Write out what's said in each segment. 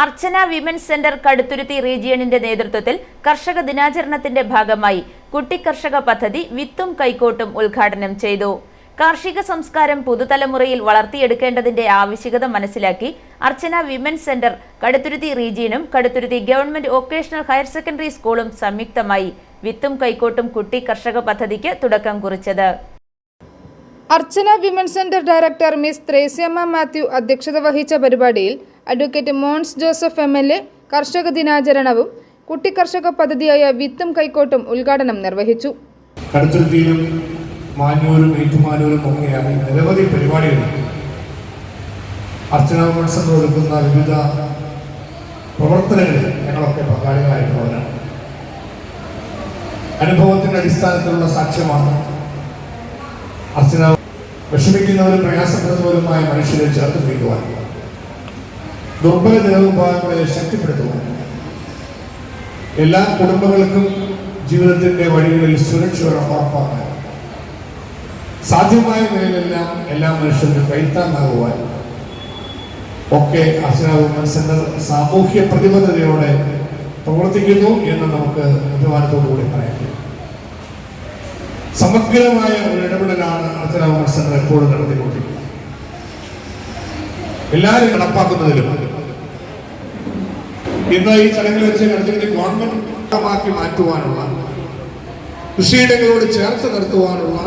അർച്ചന women's centre Kaduthuruthy റീജിയണിന്റെ നേതൃത്വത്തിൽ കർഷക ദിനാചരണത്തിന്റെ ഭാഗമായി കുട്ടി കർഷക പദ്ധതി വിത്തും കൈക്കോട്ടും ഉദ്ഘാടനം ചെയ്തു. കാർഷിക സംസ്കാരം പുതുതലമുറയിൽ വളർത്തിയെടുക്കേണ്ടതിന്റെ ആവശ്യകത മനസ്സിലാക്കി Archana women's centre Kaduthuruthy റീജിയനും Kaduthuruthy government vocational higher secondary സ്കൂളും സംയുക്തമായി വിത്തും കൈക്കോട്ടും കുട്ടി കർഷക പദ്ധതിക്ക് തുടക്കം കുറിച്ചത്. Archana women centre director miss Thresiamma Mathew അധ്യക്ഷത വഹിച്ച പരിപാടിയിൽ advocate Mons Joseph M L A കർഷക ദിനാചരണവും കുട്ടി കർഷക പദ്ധതിയായ വിത്തും കൈക്കോട്ടും ഉദ്ഘാടനം നിർവഹിച്ചു. നിരവധി പരിപാടികൾ അർച്ചന വിവിധ പ്രവർത്തനങ്ങളിൽ ഞങ്ങളൊക്കെ പങ്കാളികളായിട്ടുള്ളവരാണ്. അനുഭവത്തിന്റെ അടിസ്ഥാനത്തിലുള്ള സാക്ഷ്യമാണ് അർച്ചന വിഷമിക്കുന്നവരും പ്രയാസപ്പെടുന്നവരുമായ മനുഷ്യരെ ചേർത്ത് പിടിക്കുവാൻ ദുർബല ജനവിഭാഗങ്ങളെ ശക്തിപ്പെടുത്തുവാൻ എല്ലാ കുടുംബങ്ങൾക്കും ജീവിതത്തിന്റെ വഴികളിൽ സുരക്ഷ ഉറപ്പാക്കാൻ സാധ്യമായ നിലയിലെല്ലാം എല്ലാ മനുഷ്യർക്കും കൈത്താങ്ങാകുവാൻ ഒക്കെ അർച്ചന വുമൻ സെന്റർ സാമൂഹ്യ പ്രതിബദ്ധതയോടെ പ്രവർത്തിക്കുന്നു എന്ന് നമുക്ക് അഭിമാനത്തോടുകൂടി പറയാം. സമഗ്രമായ ഒരു ഇടപെടലാണ് അർച്ചന വുമൻ സെന്റർ എപ്പോഴും നടത്തിക്കൊണ്ടിരിക്കുന്നത്. എല്ലാവരും നടപ്പാക്കുന്നതിലും. ഇന്ന് ഈ ചടങ്ങിൽ വെച്ച് നടത്തിയിട്ട് ഗവൺമെന്റ് മാറ്റുവാനുള്ള കൃഷിയിടങ്ങളോട് ചേർത്ത് നിർത്തുവാനുള്ള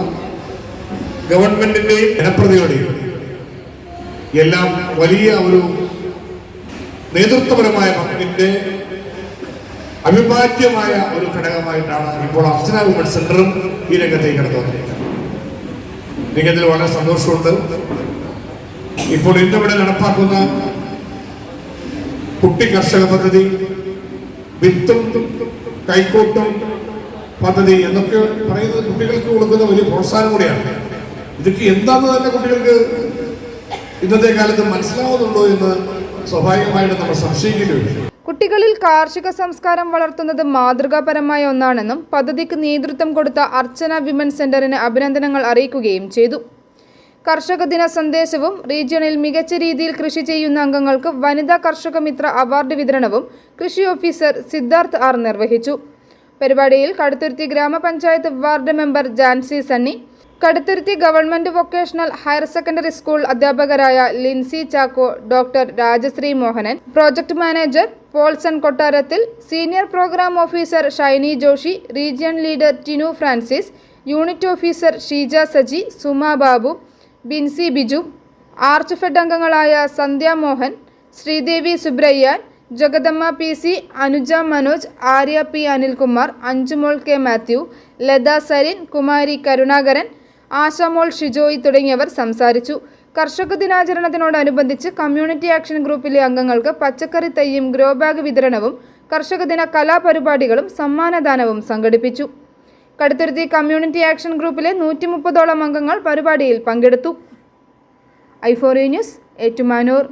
ഗവൺമെന്റിന്റെയും ജനപ്രതിയോടെയും എല്ലാം വലിയ ഒരു നേതൃത്വപരമായ പങ്കിന്റെ അവിഭാജ്യമായ ഒരു ഘടകമായിട്ടാണ് ഇപ്പോൾ അർച്ചന വുമൺ സെന്ററും ഈ രംഗത്തേക്ക് കടന്നു വന്നിരിക്കുന്നത് വളരെ സന്തോഷമുണ്ട്. ഇപ്പോൾ ഇന്നിവിടെ നടപ്പാക്കുന്ന കുട്ടി കർഷക പദ്ധതി വിത്തും കൈക്കോട്ടും പദ്ധതി എന്നൊക്കെ പറയുന്നത് കുട്ടികൾക്ക് കൊടുക്കുന്ന വലിയ പ്രോത്സാഹനം കൂടിയാണ്. ഇതൊക്കെ എന്താണെന്ന് തന്നെ കുട്ടികൾക്ക് ഇന്നത്തെ കാലത്ത് മനസ്സിലാവുന്നുണ്ടോ എന്ന് സ്വാഭാവികമായിട്ട് നമ്മൾ സംശയിക്കേണ്ടി കുട്ടികളിൽ കാർഷിക സംസ്കാരം വളർത്തുന്നത് മാതൃകാപരമായ ഒന്നാണെന്നും പദ്ധതിക്ക് നേതൃത്വം കൊടുത്ത അർച്ചന വിമൻ സെന്ററിന് അഭിനന്ദനങ്ങൾ അറിയിക്കുകയും ചെയ്തു. കർഷക ദിന സന്ദേശവും റീജിയണിൽ മികച്ച രീതിയിൽ കൃഷി ചെയ്യുന്ന അംഗങ്ങൾക്ക് വനിതാ കർഷക മിത്ര അവാർഡ് വിതരണവും കൃഷി ഓഫീസർ സിദ്ധാർത്ഥ് ആർ നിർവഹിച്ചു. പരിപാടിയിൽ കടുത്തുരുത്തി ഗ്രാമപഞ്ചായത്ത് ward member Jancy Sunny Kaduthuruthy government vocational higher secondary school അധ്യാപകരായ Lincy Chacko doctor Rajasree Mohanan project manager Paulson Kottarathil senior programme officer Shiny Joshy region leader Tinu Francis unit officer Sheeja Saji Suma Babu Binsy Biju Arch Fed അംഗങ്ങളായ Sandhya Mohan Sreedevi Subrayyan Jagadamma P C Anuja Manoj Arya P Anilkumar Anjumol K Mathew Latha Sarin Kumari Karunakaran Ashamol Shijoy തുടങ്ങിയവർ സംസാരിച്ചു. കർഷക ദിനാചരണത്തിനോടനുബന്ധിച്ച് community action ഗ്രൂപ്പിലെ അംഗങ്ങൾക്ക് പച്ചക്കറി തയ്യും grow bag വിതരണവും കർഷക ദിന കലാപരിപാടികളും സമ്മാനദാനവും സംഘടിപ്പിച്ചു. കടുത്തുരുത്തി കമ്മ്യൂണിറ്റി ആക്ഷൻ ഗ്രൂപ്പിലെ നൂറ്റി മുപ്പതോളം അംഗങ്ങൾ പരിപാടിയിൽ പങ്കെടുത്തു. ഐഫോറി ന്യൂസ് ഏറ്റുമാനൂർ.